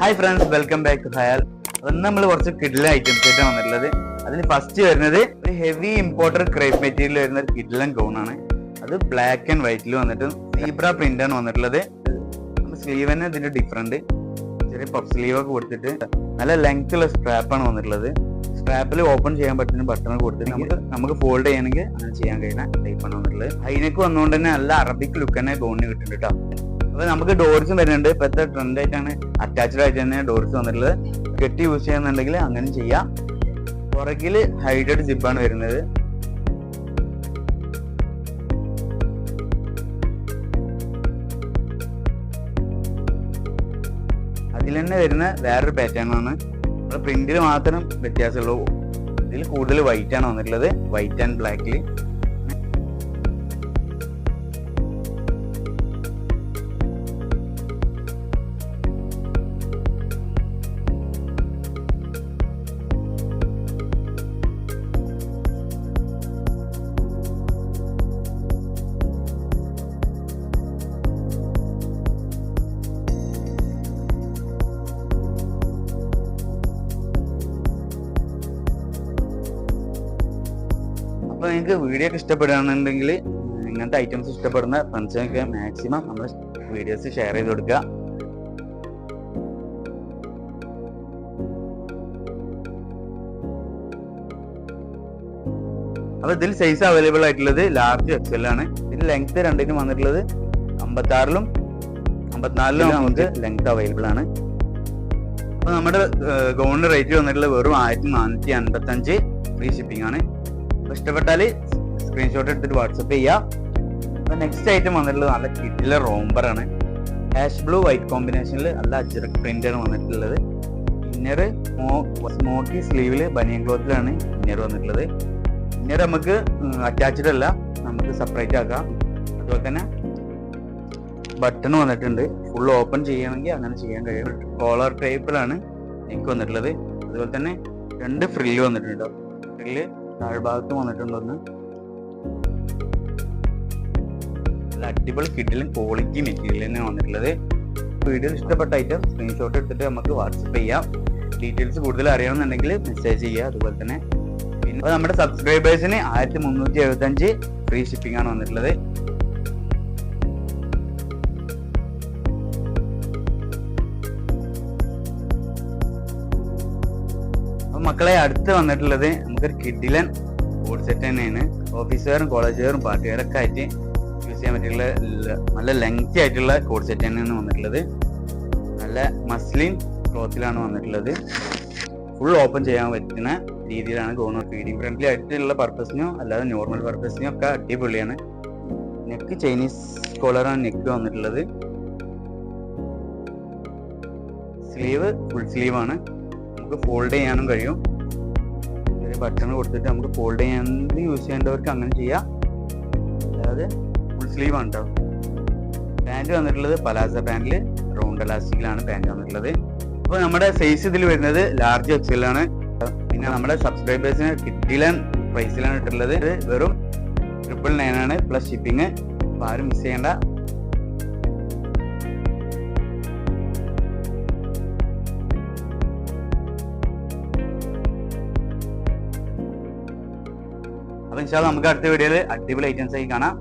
Hi friends welcome back to Hayal ഇന്ന് നമ്മൾ കുറച്ച് കിഡിലെ ഐറ്റംസ് ആയിട്ടാണ് വന്നിട്ടുള്ളത്. അതിൽ ഫസ്റ്റ് വരുന്നത് ഒരു ഹെവി ഇമ്പോർട്ടർ ക്രേപ്പ് മെറ്റീരിയൽ വരുന്ന ഒരു കിഡിലൻ ഗൗൺ ആണ്. അത് ബ്ലാക്ക് ആൻഡ് വൈറ്റിൽ വന്നിട്ട് സീബ്ര പ്രിന്റ് ആണ് വന്നിട്ടുള്ളത്. സ്ലീവ് തന്നെ ഇതിന്റെ ഡിഫറെന്റ് ചെറിയ പഫ് സ്ലീവ് ഒക്കെ കൊടുത്തിട്ട് നല്ല ലെങ്ത് ഉള്ള സ്ട്രാപ്പ് ആണ് വന്നിട്ടുള്ളത്. സ്ട്രാപ്പിൽ ഓപ്പൺ ചെയ്യാൻ പറ്റുന്ന ബട്ടൺ കൊടുത്തിട്ട് നമുക്ക് നമുക്ക് ഫോൾഡ് ചെയ്യണമെങ്കിൽ അങ്ങനെ ചെയ്യാൻ കഴിയുന്ന ടൈപ്പ് ആണ് വന്നിട്ടുള്ളത്. അതിനൊക്കെ വന്നുകൊണ്ട് തന്നെ നല്ല അറബിക് ലുക്ക് തന്നെ ഗൗണിന് കിട്ടുന്നുണ്ട് കേട്ടോ അപ്പൊ നമുക്ക് ഡോർസും വരുന്നുണ്ട്. ഇപ്പോഴത്തെ ട്രെൻഡ് ആയിട്ടാണ് അറ്റാച്ച്ഡ് ആയിട്ട് തന്നെ ഡോർസ് വന്നിട്ടുള്ളത്. കെട്ടി യൂസ് ചെയ്യുന്നുണ്ടെങ്കിൽ അങ്ങനെ ചെയ്യാം. പുറകിൽ ഹൈഡഡ് ജിബാണ് വരുന്നത്. അതിൽ തന്നെ വരുന്ന വേറൊരു പാറ്റേൺ ആണ്. പ്രിന്റിൽ മാത്രം വ്യത്യാസമുള്ളൂ. ഇതിൽ കൂടുതൽ വൈറ്റ് ആണ് വന്നിട്ടുള്ളത്. വൈറ്റ് ആൻഡ് ബ്ലാക്കിൽ അപ്പൊ നിങ്ങൾക്ക് വീഡിയോ ഒക്കെ ഇഷ്ടപ്പെടുകയാണെന്നുണ്ടെങ്കിൽ ഇങ്ങനത്തെ ഐറ്റംസ് ഇഷ്ടപ്പെടുന്ന ഫ്രണ്ട്സിനൊക്കെ മാക്സിമം നമ്മൾ വീഡിയോസ് ഷെയർ ചെയ്ത് കൊടുക്കുക. അപ്പൊ ഇതിൽ സൈസ് അവൈലബിൾ ആയിട്ടുള്ളത് ലാർജ് എക്സൽ ആണ്. ഇതിൽ ലെങ്ത് രണ്ടിനും വന്നിട്ടുള്ളത് അമ്പത്തി ആറിലും അമ്പത്തിനാലിലും നമുക്ക് ലെങ്ത് അവൈലബിൾ ആണ്. അപ്പൊ നമ്മുടെ ഗോണിന്റെ റേറ്റ് വന്നിട്ടുള്ളത് വെറും ആയിരത്തി നാനൂറ്റി അൻപത്തി അഞ്ച് ഫ്രീ ഷിപ്പിംഗ് ആണ്. അപ്പൊ ഇഷ്ടപ്പെട്ടാൽ സ്ക്രീൻഷോട്ട് എടുത്തിട്ട് വാട്സപ്പ് ചെയ്യുക അപ്പൊ നെക്സ്റ്റ് ഐറ്റം വന്നിട്ടുള്ളത് നല്ല കിഡിലെ റോംബർ ആണ്. ആഷ് ബ്ലൂ വൈറ്റ് കോമ്പിനേഷനിൽ നല്ല അജറക് പ്രിന്റ് ആണ് വന്നിട്ടുള്ളത്. ഇന്നർ സ്മോക്കി സ്ലീവിൽ ബനിയൻ ക്ലോത്തിലാണ് ഇന്നർ വന്നിട്ടുള്ളത്. ഇന്നർ നമുക്ക് അറ്റാച്ച്ഡ് അല്ല. നമുക്ക് സെപ്പറേറ്റ് ആക്കാം. അതുപോലെ തന്നെ ബട്ടൺ വന്നിട്ടുണ്ട്. ഫുൾ ഓപ്പൺ ചെയ്യണമെങ്കിൽ അങ്ങനെ ചെയ്യാൻ കഴിയും. കോളർ ടൈപ്പിലാണ് നെക്ക് വന്നിട്ടുള്ളത്. അതുപോലെ തന്നെ രണ്ട് ഫ്രില്ല് വന്നിട്ടുണ്ട്. ഫ്രില്ല് താഴ്ഭാഗത്ത് വന്നിട്ടുണ്ടെന്ന് അടിപൊളി കിഡിലും ക്വാളിറ്റി മെറ്റീരിയൽ തന്നെ വന്നിട്ടുള്ളത്. വീഡിയോ ഇഷ്ടപ്പെട്ട ഐറ്റം സ്ക്രീൻഷോട്ട് എടുത്തിട്ട് നമുക്ക് വാട്സപ്പ് ചെയ്യാം. ഡീറ്റെയിൽസ് കൂടുതൽ അറിയണമെന്നുണ്ടെങ്കിൽ മെസ്സേജ് ചെയ്യുക അതുപോലെ തന്നെ. പിന്നെ നമ്മുടെ സബ്സ്ക്രൈബേഴ്സിന് ആയിരത്തി മുന്നൂറ്റി എഴുപത്തി അഞ്ച് ഫ്രീ ഷിപ്പിംഗ് ആണ് വന്നിട്ടുള്ളത്. മക്കളെ അടുത്ത് വന്നിട്ടുള്ളത് നമുക്കൊരു കിഡിലൻ ബോർഡ് സെറ്റ് തന്നെയാണ്. ഓഫീസുകാരും കോളേജുകാരും പാർട്ടിക്കാരൊക്കെ ആയിട്ട് യൂസ് ചെയ്യാൻ പറ്റിയുള്ള നല്ല ലെങ്തി ആയിട്ടുള്ള കോഡ് സെറ്റ് തന്നെയാണ് വന്നിട്ടുള്ളത്. നല്ല മസ്ലിൻ ക്ലോത്തിലാണ് വന്നിട്ടുള്ളത്. ഫുൾ ഓപ്പൺ ചെയ്യാൻ പറ്റുന്ന രീതിയിലാണ് ഗോണർ ഫീഡിങ് ഫ്രണ്ട്ലി ആയിട്ടുള്ള പർപ്പസിനോ അല്ലാതെ നോർമൽ പർപ്പസിനോ ഒക്കെ അടിപൊളിയാണ്. നെക്ക് ചൈനീസ് കോളറാണ് നെക്ക് വന്നിട്ടുള്ളത്. സ്ലീവ് ഫുൾ സ്ലീവാണ് നമുക്ക് ഫോൾഡ് ചെയ്യാനും കഴിയും. ഒരു ബട്ടൺ കൊടുത്തിട്ട് നമുക്ക് ഫോൾഡ് ചെയ്യാൻ യൂസ് ചെയ്യേണ്ടവർക്ക് അങ്ങനെ ചെയ്യാം. അതായത് ഫുൾ സ്ലീവ് ആണ് കേട്ടോ പാന്റ് വന്നിട്ടുള്ളത് പലാസ പാന്റിൽ റൗണ്ട് അലാസ്റ്റിക്കിലാണ് പാന്റ് വന്നിട്ടുള്ളത്. അപ്പോൾ നമ്മുടെ സൈസ് ഇതിൽ വരുന്നത് ലാർജ് എക്സലാണ് പിന്നെ നമ്മുടെ സബ്സ്ക്രൈബേഴ്സിന് കിട്ടിലൻ പ്രൈസിലാണ് ഇട്ടുള്ളത് ഇത് വെറും ട്രിപ്പിൾ നയൻ ആണ് പ്ലസ് ഷിപ്പിംഗ് അപ്പോൾ ആരും മിസ് ചെയ്യേണ്ട അപ്പൊ ഇൻഷാൽ നമുക്ക് അടുത്ത വീഡിയോയിൽ അടിപൊളി ഐറ്റംസ് ആയി കാണാം.